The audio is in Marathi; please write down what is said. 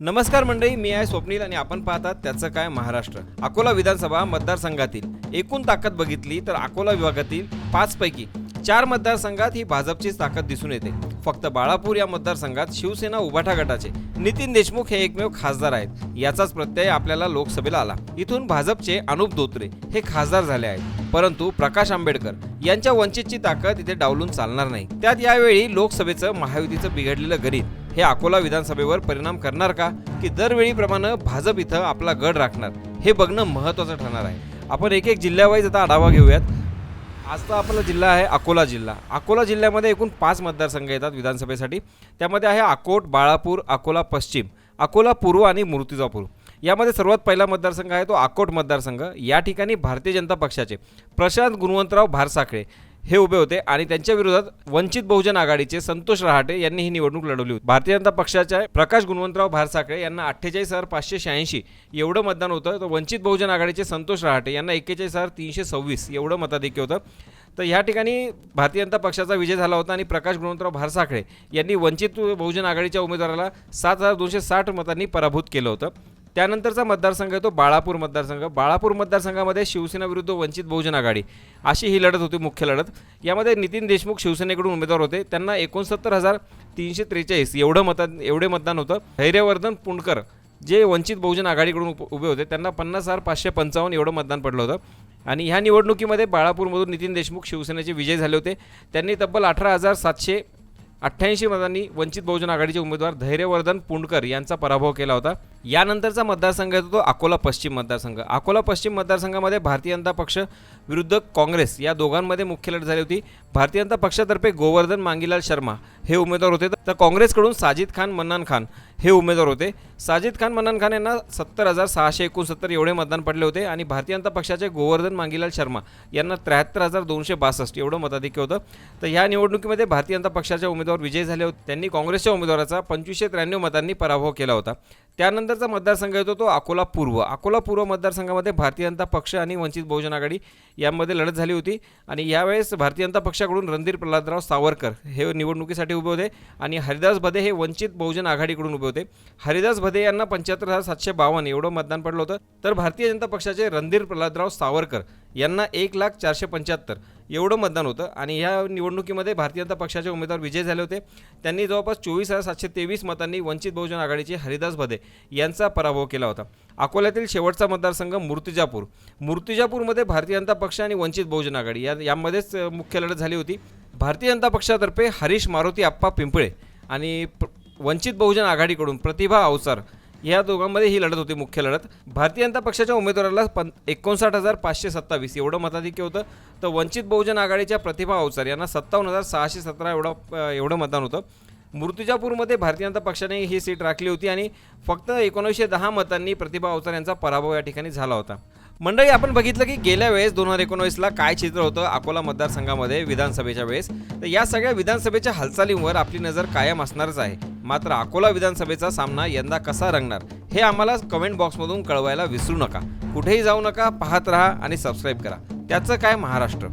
नमस्कार मंडळी मी आहे स्वप्नील आणि आपण पाहतात त्याचं काय महाराष्ट्र. अकोला विधानसभा मतदारसंघातील एकूण ताकद बघितली तर अकोला विभागातील पाचपैकी चार मतदारसंघात ही भाजपचीच ताकद दिसून येते. फक्त बाळापूर या मतदारसंघात शिवसेना उभाठा गटाचे नितीन देशमुख हे एकमेव खासदार आहेत. याचाच प्रत्यय आपल्याला लोकसभेला आला. इथून भाजपचे अनुप धोत्रे हे खासदार झाले आहेत. परंतु प्रकाश आंबेडकर यांच्या वंचितची ताकद इथे डावलून चालणार नाही. त्यात यावेळी लोकसभेचं महायुतीचं बिघडलेलं गणित. हे अकोला विधानसभेवर परिणाम करणार का? की दरवेळीप्रमाणे भाजप इथं आपला गड राखणार? हे बघणं महत्वाचं ठरणार आहे. आपण एक एक जिल्ह्यावाईज आता आढावा घेऊयात. आजचा आपला जिल्हा आहे अकोला जिल्हा. अकोला जिल्ह्यामध्ये एकूण पाच मतदारसंघ येतात विधानसभेसाठी. त्यामध्ये आहे अकोट बाळापूर अकोला पश्चिम अकोला पूर्व आणि मूर्तिजापूर. यामध्ये सर्वात पहिला मतदारसंघ आहे तो अकोट मतदारसंघ. या ठिकाणी भारतीय जनता पक्षाचे प्रशांत गुणवंतराव भारसाखळे हे उभे होते आणि त्यांच्या विरोधात वंचित बहुजन आघाडीचे संतोष रहाटे यांनी ही निवडणूक लढवली होती. भारतीय जनता पक्षाच्या प्रकाश गुणवंतराव भारसाकळे यांना अठ्ठेचाळीस हजार पाचशे शहाऐंशी एवढं मतदान होतं. तर वंचित बहुजन आघाडीचे संतोष रहाटे यांना एक्केचाळीस हजार तीनशे सव्वीस एवढं मताधिक्य होतं. तर ह्या ठिकाणी भारतीय जनता पक्षाचा विजय झाला होता आणि प्रकाश गुणवंतराव भारसाखळे यांनी वंचित बहुजन आघाडीच्या उमेदवाराला सात हजार दोनशे साठ मतांनी पराभूत केलं होतं. त्यानंतरचा मतदारसंघ आहे तो बाळापूर मतदारसंघ. बाळापूर मतदारसंघामध्ये शिवसेना विरुद्ध वंचित बहुजन आघाडी अशी ही लढत होती मुख्य लढत. यामध्ये नितीन देशमुख शिवसेनेकडून उमेदवार होते. त्यांना एकोणसत्तर हजार तीनशे त्रेचाळीस एवढं मतदान एवढे मतदान होतं. धैर्यवर्धन पुणकर जे वंचित बहुजन आघाडीकडून उभे होते त्यांना पन्नास हजार पाचशे पंचावन्न एवढं मतदान पडलं होतं. आणि ह्या निवडणुकीमध्ये बाळापूरमधून नितीन देशमुख शिवसेनेचे विजय झाले होते. त्यांनी तब्बल अठरा हजार सातशे अठ्ठ्याऐंशी मतांनी वंचित बहुजन आघाडीचे उमेदवार धैर्यवर्धन पुंडकर यांचा पराभव केला होता. यानंतरचा मतदारसंघ येतो तो अकोला पश्चिम मतदारसंघ. अकोला पश्चिम मतदारसंघामध्ये भारतीय जनता पक्ष विरुद्ध काँग्रेस या दोघांमध्ये मुख्य लढत झाली होती. भारतीय जनता पक्षातर्फे गोवर्धन मांगीलाल शर्मा हे उमेदवार होते. तर काँग्रेसकडून साजिद खान मन्नान खान हे उमेदवार होते. साजिद खान मन्नान खान यांना सत्तर हजार सहाशे एकोणसत्तर एवढे मतदान पडले होते आणि भारतीय जनता पक्षाचे गोवर्धन मांगीलाल शर्मा यांना त्र्याहत्तर हजार दोनशे बासष्ट एवढं मताधिक्य होतं. तर ह्या निवडणुकीमध्ये भारतीय जनता पक्षाचे उमेदवार विजय झाले होते. त्यांनी काँग्रेसच्या उमेदवाराचा पंचवीसशे त्र्याण्णव मतांनी पराभव केला होता. त्यानंतर त्यानंतरचा मतदारसंघ येतो तो अकोला पूर्व. अकोला पूर्व मतदारसंघामध्ये भारतीय जनता पक्ष आणि वंचित बहुजन आघाडी यामध्ये लढत झाली होती. आणि यावेळेस भारतीय जनता पक्षाकडून रणधीर प्रल्हादराव सावरकर हे निवडणुकीसाठी उभे होते. आणि हरिदास भदे हे वंचित बहुजन आघाडीकडून उभे होते. हरिदास भदे यांना पंच्याहत्तर हजार सातशे बावन्न एवढं मतदान पडलं होतं. तर भारतीय जनता पक्षाचे रणधीर प्रल्हादराव सावरकर यांना एक लाख चारशे पंच्याहत्तर एवढं मतदान होतं. आणि ह्या निवडणुकीमध्ये भारतीय जनता पक्षाचे उमेदवार विजय झाले होते. त्यांनी जवळपास चोवीस हजार सातशे तेवीस मतांनी वंचित बहुजन आघाडीचे हरिदास भदे यांचा पराभव केला होता. अकोल्यातील शेवटचा मतदारसंघ मूर्तिजापूर. मूर्तिजापूरमध्ये भारतीय जनता पक्ष आणि वंचित बहुजन आघाडी या यामध्येच मुख्य लढत झाली होती. भारतीय जनता पक्षातर्फे हरीश मारुती आप्पा पिंपळे आणि वंचित बहुजन आघाडीकडून प्रतिभा अवसार या दोघांमध्ये ही लढत होती मुख्य लढत. भारतीय जनता पक्षाच्या उमेदवाराला पं एकोणसाठ हजार पाचशे सत्तावीस एवढं मताधिक्य होतं. तर वंचित बहुजन आघाडीच्या प्रतिभा अवचार यांना सत्तावन्न हजार सहाशे सतरा एवढं एवढं मतदान होतं. मूर्तिजापूरमध्ये भारतीय जनता पक्षाने ही सीट राखली होती आणि फक्त एकोणीसशे दहा मतांनी प्रतिभा अवचार यांचा पराभव या ठिकाणी झाला होता. मंडळी आपण बघितलं की गेल्या वेळेस दोन हजार एकोणवीसला काय चित्र होतं अकोला मतदारसंघामध्ये विधानसभेच्या वेळेस. तर या सगळ्या विधानसभेच्या हालचालींवर आपली नजर कायम असणारच आहे. मात्र अकोला विधानसभेचा सामना यंदा कसा रंगणार हे आम्हाला कमेंट बॉक्समधून कळवायला विसरू नका. कुठेही जाऊ नका पाहत राहा आणि सबस्क्राईब करा. त्याचं काय महाराष्ट्र?